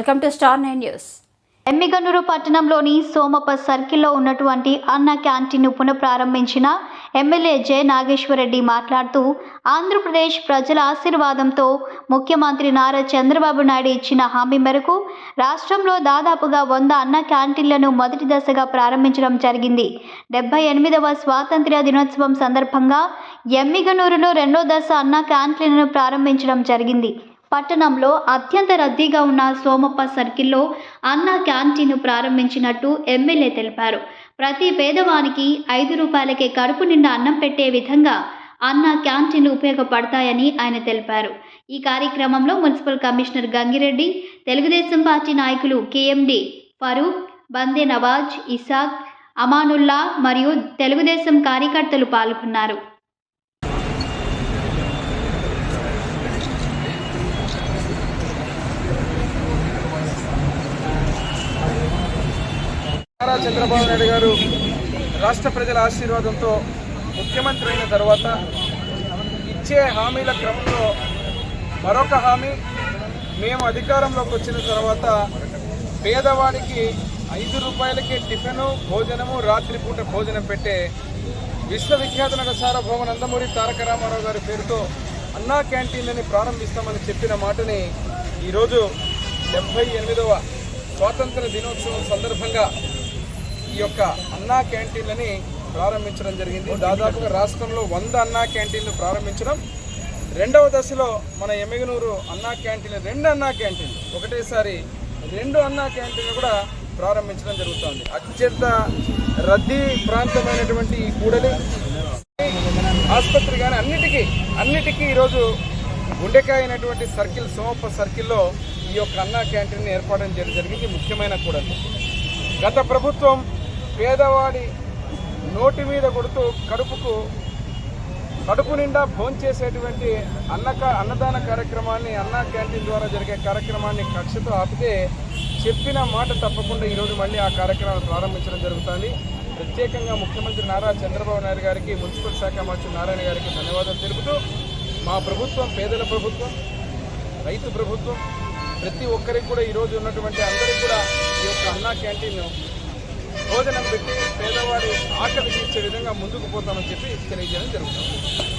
Welcome to star nine news. Emmiganur పట్టణంలోని సోమప్ప సర్కిల్లో ఉన్నటువంటి అన్న క్యాంటీన్ను పునఃప్రారంభించిన ఎమ్మెల్యే జె. నాగేశ్వరరెడ్డి మాట్లాడుతూ ఆంధ్రప్రదేశ్ ప్రజల ఆశీర్వాదంతో ముఖ్యమంత్రి నారా చంద్రబాబు నాయుడు ఇచ్చిన హామీ మేరకు రాష్ట్రంలో దాదాపుగా వంద అన్న క్యాంటీన్లను మొదటి దశగా ప్రారంభించడం జరిగింది. డెబ్బై ఎనిమిదవ స్వాతంత్ర్య దినోత్సవం సందర్భంగా ఎమ్మిగనూరులో రెండో దశ అన్న క్యాంటీన్లను ప్రారంభించడం జరిగింది. పట్టణంలో అత్యంత రద్దీగా ఉన్న సోమప్ప సర్కిల్లో అన్న క్యాంటీన్ను ప్రారంభించినట్టు ఎమ్మెల్యే తెలిపారు. ప్రతి పేదవానికి ఐదు రూపాయలకే కడుపు నిండా అన్నం పెట్టే విధంగా అన్న క్యాంటీన్లు ఉపయోగపడతాయని ఆయన తెలిపారు. ఈ కార్యక్రమంలో municipal commissioner Gangireddy Telugudesam party నాయకులు కేఎండి ఫరూక్ బందే నవాజ్ ఇసాక్ అమానుల్లా మరియు తెలుగుదేశం కార్యకర్తలు పాల్గొన్నారు నారా చంద్రబాబు నాయుడు గారు రాష్ట్ర ప్రజల ఆశీర్వాదంతో ముఖ్యమంత్రి అయిన తర్వాత ఇచ్చే హామీల క్రమంలో మరొక హామీ మేము అధికారంలోకి వచ్చిన తర్వాత పేదవాడికి ఐదు రూపాయలకి టిఫిను భోజనము రాత్రిపూట భోజనం పెట్టే విశ్వవిఖ్యాత నట సార్వభౌమ నందమూరి తారక రామారావు గారి పేరుతో అన్నా క్యాంటీన్లని ప్రారంభిస్తామని చెప్పిన మాటని ఈరోజు డెబ్బై ఎనిమిదవ స్వాతంత్ర దినోత్సవం సందర్భంగా ఈ యొక్క అన్నా క్యాంటీన్లని ప్రారంభించడం జరిగింది. దాదాపుగా రాష్ట్రంలో వంద అన్నా క్యాంటీన్లు ప్రారంభించడం. రెండవ దశలో మన ఎమ్మిగనూరు అన్నా క్యాంటీన్ రెండు అన్నా క్యాంటీన్లు. ఒకటేసారి రెండు అన్నా క్యాంటీన్లు కూడా ప్రారంభించడం జరుగుతుంది. అత్యంత రద్దీ ప్రాంతమైనటువంటి ఈ కూడలి ఆసుపత్రి కానీ అన్నిటికీ అన్నిటికీ ఈరోజు గుండెకాయ అయినటువంటి సర్కిల్ సోమప్ప సర్కిల్లో ఈ యొక్క అన్నా క్యాంటీన్ ఏర్పాటు చేయడం జరిగింది. ముఖ్యమైన కూడలి. గత ప్రభుత్వం పేదవాడి నోటి మీద కొడుతూ కడుపుకు కడుపు నిండా భోంచేసేటువంటి అన్నక అన్నదాన కార్యక్రమాన్ని అన్న క్యాంటీన్ ద్వారా జరిగే కార్యక్రమాన్ని కక్షతో ఆపితే చెప్పిన మాట తప్పకుండా ఈరోజు మళ్ళీ ఆ కార్యక్రమాన్ని ప్రారంభించడం జరుగుతుంది. ప్రత్యేకంగా ముఖ్యమంత్రి నారా చంద్రబాబు నాయుడు గారికి మున్సిపల్ శాఖ మంత్రి నారాయణ గారికి ధన్యవాదాలు తెలుపుతూ మా ప్రభుత్వం పేదల ప్రభుత్వం రైతు ప్రభుత్వం ప్రతి ఒక్కరికి కూడా ఈరోజు ఉన్నటువంటి అందరికీ కూడా ఈ యొక్క అన్నా క్యాంటీన్ భోజనం పెట్టి పేదవాడి ఆకలి తీర్చే విధంగా ముందుకు పోతామని చెప్పి తెలియజేయడం జరుగుతుంది.